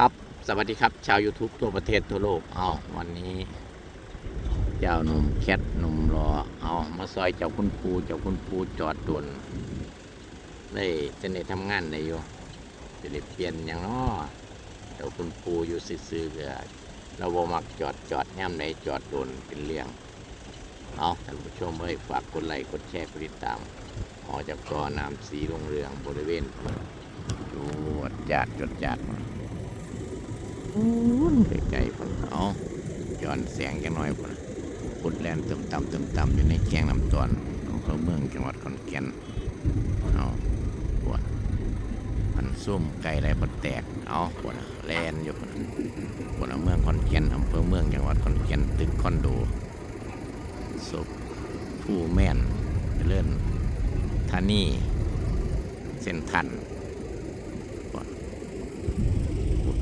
ครับ สวัสดีครับ ชาว YouTube ทั่วประเทศทั่วโลก เอาวันนี้เจ้าหนุ่มแคทหนุ่มรอ เอามาซอยเจ้าคุณปูเจ้าคุณปูจอดด่วนได้จะได้ทำงานได้อยู่จะได้เปลี่ยนอย่างน้อเจ้าคุณปูอยู่ซื่อๆเลยเราบ่มักจอดจอดย่ำไหนจอดด่วนเป็นเรื่องเอาท่านผู้ชมเอ้ยฝากกดไลค์กดแชร์กดติดตามออจากกอน้ำสีลงเรืองบริเวณจวดจาดจดจาด ไกลๆพุ่นเอาย้อนแสงจังหน่อยพุ่นพุดแลนติมต่ำติมต่ำอยู่ในแกงน้ำตอนของเขาเมืองจังหวัดขอนแก่นเอาปวดมันซุ่มไก่ไรพดแตกเอาปวดแลนอยู่พุ่นปวดเมืองขอนแก่นอำเภอเมืองจังหวัดขอนแก่นตึกคอนโดศพผู้แม่นเลื่อนธานีเส้นทัน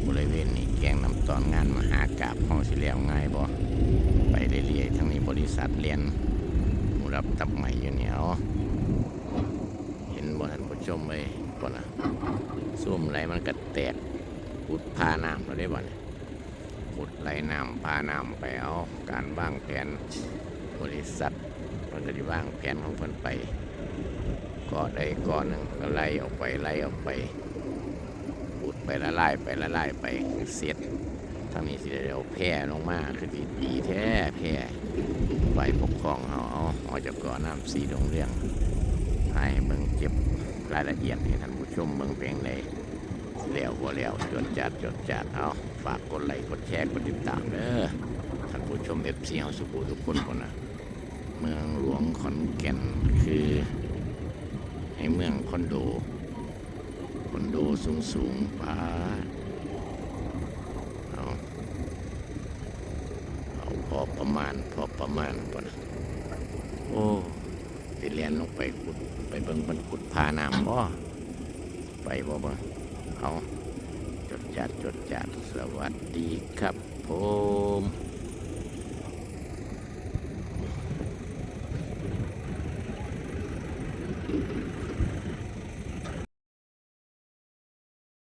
บริเวณนี้แกงน้ำ ตอนงานมหากราบห้องสิเลียวง่ายบ่ไปเรื่อยๆทั้งนี้บริษัทเรียนผู้รับตับใหม่อยู่เนี่ยวเห็นบ่ท่านผู้ชมเลยบ่นนะซุ่มไหลมันก็แตกปุดพาน้ำเราได้บ่เนี่ยปุดไหลน้ำพาน้ำไปเอาการบ้างแผนบริษัทมันก็จะวางแผนของเพิ่นไปก่อใดก่อหนึ่งก็ไล่ออกไปไล่ออกไปพูดไปละลายไปละลายไปเสร็จ ทางนี้สิเดี๋ยวแพร่ลงมาคือดีดีแท้แพร่ใบปกครองเอาเอาเอาจากก่อน้ำสีดงเรื่องให้เบิ่งเก็บรายละเอียดให้ท่านผู้ชมเบิ่งเพลงในแล้วบ่แล้วจดจัดจดจัดเอาฝากกดไลค์กดแชร์กดติดตามเด้อท่านผู้ชมเอฟซีเฮาสุขุทุกคนคนนะเมืองหลวงขอนแก่นคือให้เมืองคอนโดคอนโดสูงสูงป้าเอาพอ ประมาณ พอประมาณปะนะโอ้ไปเรียนลงไปขุด ไปเบิ่งมันขุดพาน้ำบ่ไปบ่บ่เอาจดจัดจดจัดสวัสดีครับผม